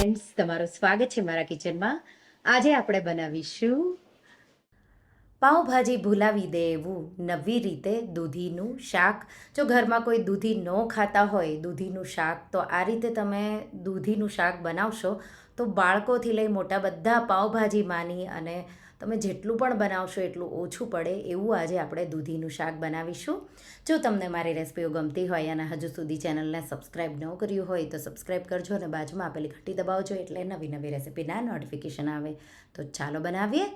Friends તમારું સ્વાગત છે મારા કિચનમાં. આજે આપણે બનાવીશું પાઉંભાજી ભૂલાવી દે એવું નવી રીતે દૂધીનું શાક. જો ઘરમાં કોઈ દૂધી ન ખાતા હોય, દૂધીનું શાક, તો આ રીતે તમે દૂધીનું શાક બનાવશો તો બાળકોથી લઈ મોટા બધા પાઉંભાજી માની અને તમે જેટલું પણ બનાવશો એટલું ઓછું પડે એવું આજે આપણે દૂધીનું શાક બનાવીશું. જો તમને મારી રેસિપીઓ ગમતી હોય અને હજુ સુધી ચેનલને સબસ્ક્રાઈબ ન કર્યું હોય તો સબસ્ક્રાઈબ કરજો અને બાજુમાં આપેલી ઘટી દબાવજો એટલે નવી નવી રેસિપીના નોટિફિકેશન આવે. તો ચાલો બનાવીએ.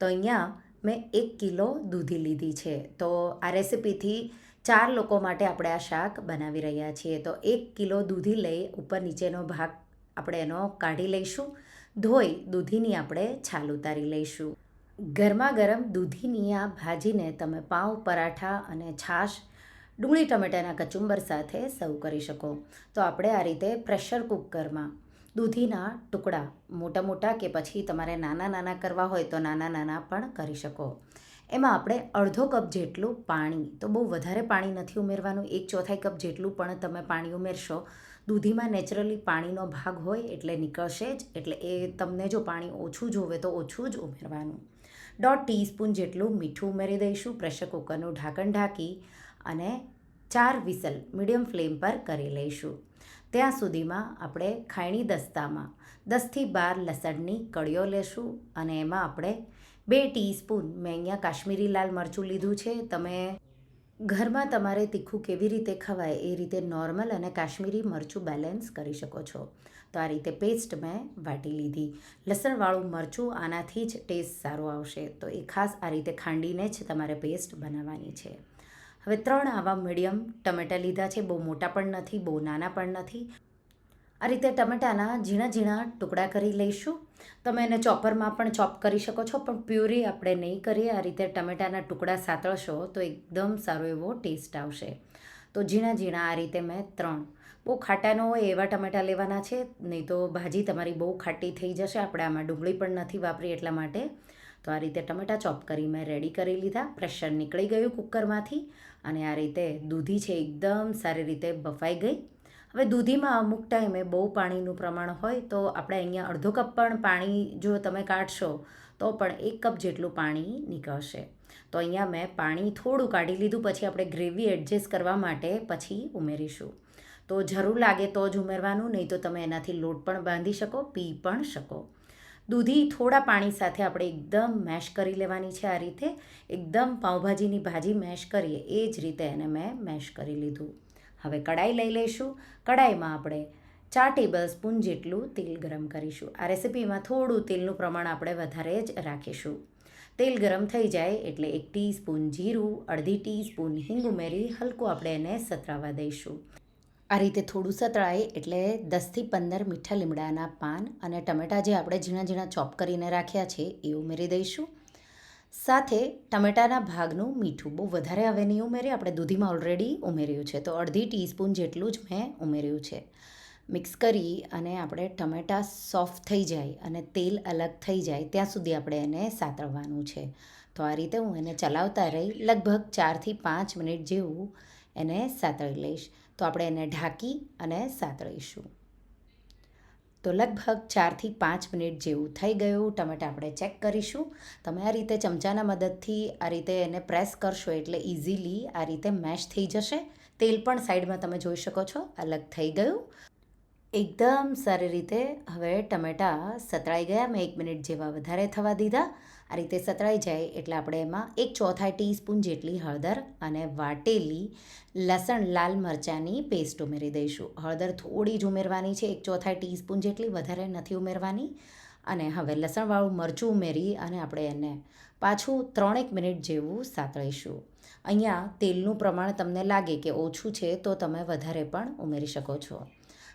તો અહીંયા મેં એક કિલો દૂધી લીધી છે. તો આ રેસિપીથી ચાર લોકો માટે આપણે આ શાક બનાવી રહ્યા છીએ. તો એક કિલો દૂધી લઈ ઉપર નીચેનો ભાગ આપણે એનો કાઢી લઈશું. ધોઈ દૂધીની આપણે છાલ ઉતારી લઈશું. ગરમા ગરમ દૂધીની આ ભાજીને તમે પાઉં, પરાઠા અને છાશ, ડુંગળી, ટમેટાના કચુંબર સાથે સર્વ કરી શકો. તો આપણે આ રીતે પ્રેશર કુકરમાં દૂધીના ટુકડા મોટા મોટા કે પછી તમારે નાના નાના કરવા હોય તો નાના નાના પણ કરી શકો. એમાં આપણે અડધો કપ જેટલું પાણી, તો બહુ વધારે પાણી નથી ઉમેરવાનું, એક ચોથાઈ કપ જેટલું પણ તમે પાણી ઉમેરશો. દૂધીમાં નેચરલી પાણીનો ભાગ હોય એટલે નીકળશે જ, એટલે એ તમને જો પાણી ઓછું જોવે તો ઓછું જ ઉમેરવાનું. દોઢ ટીસ્પૂન જેટલું મીઠું ઉમેરી દઈશું, પ્રેશર કુકરનું ઢાંકણ ઢાંકી અને ચાર વિસલ મીડિયમ ફ્લેમ પર કરી લઈશું. ત્યાં સુધીમાં આપણે ખાયણી દસ્તામાં દસથી બાર લસણની કળીઓ લેશું અને એમાં આપણે બે ટીસ્પૂન મેં અહીંયા કાશ્મીરી લાલ મરચું લીધું છે. તમે ઘરમાં તમારે તીખું કેવી રીતે ખવાય એ રીતે નોર્મલ અને કાશ્મીરી મરચું બેલેન્સ કરી શકો છો. તો આ રીતે પેસ્ટ મેં વાટી લીધી. લસણવાળું મરચું આનાથી જ ટેસ્ટ સારો આવશે. તો એ ખાસ આ રીતે ખાંડીને જ તમારે પેસ્ટ બનાવવાની છે. હવે ત્રણ આવા મીડિયમ ટમેટાં લીધા છે. બહુ મોટા પણ નથી, બહુ નાના પણ નથી. આ રીતે ટમેટાના ઝીણા ઝીણા ટુકડા કરી લઈશું. તમે એને ચોપરમાં પણ ચોપ કરી શકો છો, પણ પ્યુરી આપણે નહીં કરીએ. આ રીતે ટમેટાના ટુકડા સાતળશો તો એકદમ સારો એવો ટેસ્ટ આવશે. તો ઝીણા ઝીણા આ રીતે મેં ત્રણ બહુ ખાટા ન હોય એવા ટમેટાં લેવાના છે, નહીં તો ભાજી તમારી બહુ ખાટી થઈ જશે, આપણે આમાં ડુંગળી પણ નથી વાપરી એટલા માટે. તો આ રીતે ટમેટાં ચોપ કરી મેં રેડી કરી લીધા પ્રેશર નીકળી ગયું કુકરમાંથી અને આ રીતે દૂધી છે એકદમ સારી રીતે બફાઈ ગઈ. હવે દૂધીમાં અમુક ટાઈમે બહુ પાણીનું પ્રમાણ હોય તો આપણે અહીંયા અડધો કપ પણ પાણી જો તમે કાઢશો તો પણ એક કપ જેટલું પાણી નીકળશે. તો અહીંયા મેં પાણી થોડું કાઢી લીધું, પછી આપણે ગ્રેવી એડજસ્ટ કરવા માટે પછી ઉમેરીશું. તો જરૂર લાગે તો જ ઉમેરવાનું, નહીં તો તમે એનાથી લોટ પણ બાંધી શકો, પી પણ શકો. દૂધી થોડા પાણી સાથે આપણે એકદમ મેશ કરી લેવાની છે આ રીતે. એકદમ પાઉંભાજીની ભાજી મેશ કરીએ, એ જ રીતે એને મેં મેશ કરી લીધું. હવે કડાઈ લઈ લઈશું. કડાઈમાં આપણે ચાર ટેબલ સ્પૂન જેટલું તેલ ગરમ કરીશું. આ રેસિપીમાં થોડું તેલનું પ્રમાણ આપણે વધારે જ રાખીશું. તેલ ગરમ થઈ જાય એટલે એક ટીસ્પૂન જીરું, અડધી ટીસ્પૂન હિંગ ઉમેરી હલકું આપણે એને સતરાવા દઈશું. આ રીતે થોડું સતળાય એટલે દસથી પંદર મીઠા લીમડાના પાન અને ટમેટાં જે આપણે ઝીણા ઝીણા ચોપ કરીને રાખ્યા છે એ ઉમેરી દઈશું. સાથે ટમેટાના ભાગનું મીઠું બહુ વધારે હવે નહીં ઉમેરીએ આપણે દૂધીમાં ઓલરેડી ઉમેર્યું છે. તો અડધી ટીસ્પૂન જેટલું જ મેં ઉમેર્યું છે. મિક્સ કરી અને આપણે ટમેટાં સોફ્ટ થઈ જાય અને તેલ અલગ થઈ જાય, ત્યાં સુધી આપણે એને સાતળવાનું છે. તો આ રીતે હું એને ચલાવતા રહી લગભગ ચારથી પાંચ મિનિટ જેવું એને સાતળી લઈશ. તો આપણે એને ઢાંકી અને સાતળીશું. તો લગભગ ચારથી પાંચ મિનિટ જેવું થઈ ગયું. ટમેટા આપણે ચેક કરીશું. તમે આ રીતે ચમચાના મદદથી આ રીતે એને પ્રેસ કરશો એટલે ઇઝીલી આ રીતે મેશ થઈ જશે. તેલ પણ સાઈડમાં તમે જોઈ શકો છો, અલગ થઈ ગયું. એકદમ સારી રીતે હવે ટમેટાં સતળાઈ ગયા. મેં એક મિનિટ જેવા વધારે થવા દીધા. આ રીતે સતળાઈ જાય એટલે આપણે એમાં એક ચોથાઈ ટીસ્પૂન જેટલી હળદર અને વાટેલી લસણ, લાલ મરચાંની પેસ્ટ ઉમેરી દઈશું. હળદર થોડી જ ઉમેરવાની છે. એક ચોથાઈ ટીસ્પૂન જેટલી વધારે નથી ઉમેરવાની. અને હવે લસણવાળું મરચું ઉમેરી અને આપણે એને પાછું ત્રણેક મિનિટ જેવું સાતળીશું. અહીંયા તેલનું પ્રમાણ તમને લાગે કે ઓછું છે, તો તમે વધારે પણ ઉમેરી શકો છો.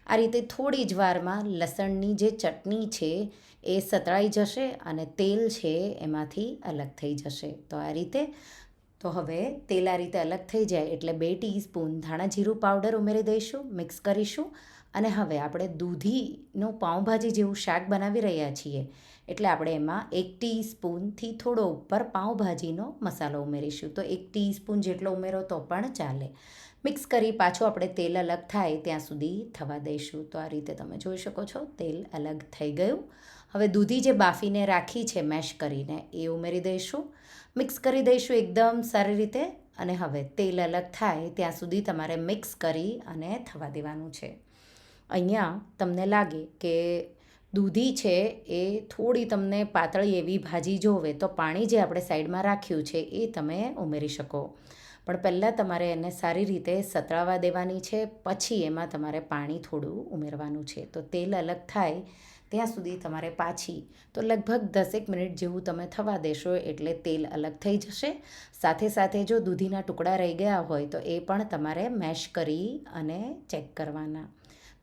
આ રીતે થોડી જ વારમાં લસણની જે ચટણી છે એ સતળાઈ જશે અને તેલ છે એમાંથી અલગ થઈ જશે. તો આ રીતે, તો હવે તેલ આ રીતે અલગ થઈ જાય એટલે બે ટીસ્પૂન ધાણા જીરું પાવડર ઉમેરી દઈશું, મિક્સ કરીશું અને હવે આપણે દૂધીનું પાઉંભાજી જેવું શાક બનાવી રહ્યા છીએ. એટલે આપણે એમાં એક ટીસ્પૂનથી થોડો ઉપર પાઉંભાજીનો મસાલો ઉમેરીશું. તો એક ટીસ્પૂન જેટલો ઉમેરો તો પણ ચાલે. મિક્સ કરી પાછું આપણે તેલ અલગ થાય ત્યાં સુધી થવા દઈશું. તો આ રીતે તમે જોઈ શકો છો, તેલ અલગ થઈ ગયું. હવે દૂધી જે બાફીને રાખી છે મેશ કરીને એ ઉમેરી દઈશું. મિક્સ કરી દઈશું એકદમ સારી રીતે. અને હવે તેલ અલગ થાય ત્યાં સુધી તમારે મિક્સ કરી અને થવા દેવાનું છે. અહીંયા તમને લાગે કે દૂધી છે એ થોડી તમને પાતળી એવી ભાજી જોવે તો પાણી જે આપણે સાઈડમાં રાખ્યું છે એ તમે ઉમેરી શકો. પણ પહેલાં તમારે એને સારી રીતે સતળાવા દેવાની છે, પછી એમાં તમારે પાણી થોડું ઉમેરવાનું છે. તો તેલ અલગ થાય ત્યાં સુધી તમારે પાછી તો લગભગ દસેક મિનિટ જેવું તમે થવા દેશો એટલે તેલ અલગ થઈ જશે. સાથે સાથે જો દૂધીના ટુકડા રહી ગયા હોય તો એ પણ તમારે મેશ કરી અને ચેક કરવાના.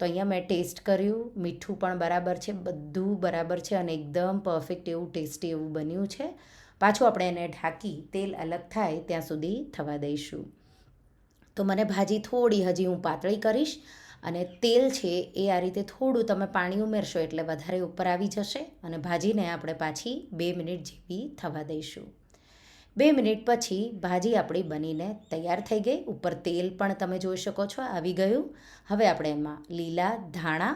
તો અહીંયા મેં ટેસ્ટ કર્યું, મીઠું પણ બરાબર છે, બધું બરાબર છે અને એકદમ પરફેક્ટ એવું ટેસ્ટી એવું બન્યું છે. પાછું આપણે એને ઢાંકી તેલ અલગ થાય ત્યાં સુધી થવા દઈશું. તો મને ભાજી થોડી હજી હું પાતળી કરીશ અને તેલ છે એ આ રીતે થોડું તમે પાણી ઉમેરશો એટલે વધારે ઉપર આવી જશે અને ભાજીને આપણે પાછી બે મિનિટ જેવી થવા દઈશું. બે મિનિટ પછી ભાજી આપણી બનીને તૈયાર થઈ ગઈ. ઉપર તેલ પણ તમે જોઈ શકો છો, આવી ગયું. હવે આપણે એમાં લીલા ધાણા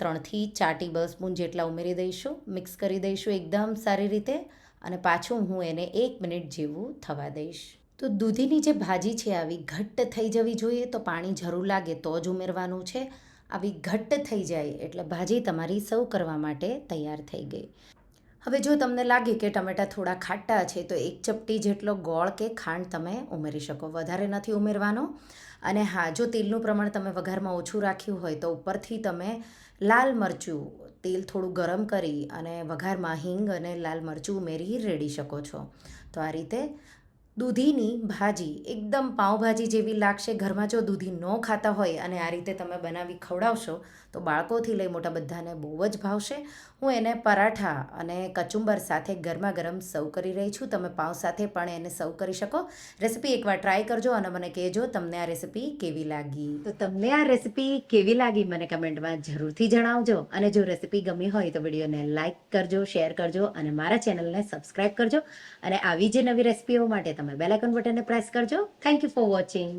ત્રણથી ચાર ટેબલ સ્પૂન જેટલા ઉમેરી દઈશું. મિક્સ કરી દઈશું એકદમ સારી રીતે અને પાછું હું એને એક મિનિટ જેવું થવા દઈશ. તો દૂધીની જે ભાજી છે આવી ઘટ્ટ થઈ જવી જોઈએ, તો પાણી જરૂર લાગે તો જ ઉમેરવાનું છે. આવી ઘટ્ટ થઈ જાય એટલે ભાજી તમારી સર્વ કરવા માટે તૈયાર થઈ ગઈ. હવે જો તમને લાગે કે ટમેટાં થોડા ખાટા છે, તો એક ચપટી જેટલો ગોળ કે ખાંડ તમે ઉમેરી શકો. વધારે નથી ઉમેરવાનો. અને હા, જો તેલનું પ્રમાણ તમે વઘારમાં ઓછું રાખ્યું હોય, તો ઉપરથી તમે લાલ મરચું, તેલ થોડું ગરમ કરી અને વઘારમાં હિંગ અને લાલ મરચું ઉમેરી રેડી શકો છો. તો આ રીતે દૂધીની ભાજી, એકદમ પાઉંભાજી જેવી લાગશે. ઘરમાં જો દૂધી ન ખાતા હોય અને આ રીતે તમે બનાવી ખવડાવશો, તો બાળકોથી લઈ મોટા બધાને બહુ જ ભાવશે. હું એને પરાઠા અને કચુંબર સાથે ગરમા ગરમ સર્વ કરી રહી છું. તમે પાઉં સાથે પણ એને સર્વ કરી શકો. રેસીપી એકવાર ટ્રાય કરજો અને મને કહેજો તમને આ રેસીપી કેવી લાગી. તો તમને આ રેસીપી કેવી લાગી મને કમેન્ટમાં જરૂરથી જણાવજો. અને જો રેસીપી ગમી હોય તો વિડીયોને લાઇક કરજો, શેર કરજો અને મારા ચેનલને સબસ્ક્રાઇબ કરજો. અને આવી જે નવી રેસીપીઓ માટે તમે બેલાઇકન બટનને પ્રેસ કરજો. Thank you for watching.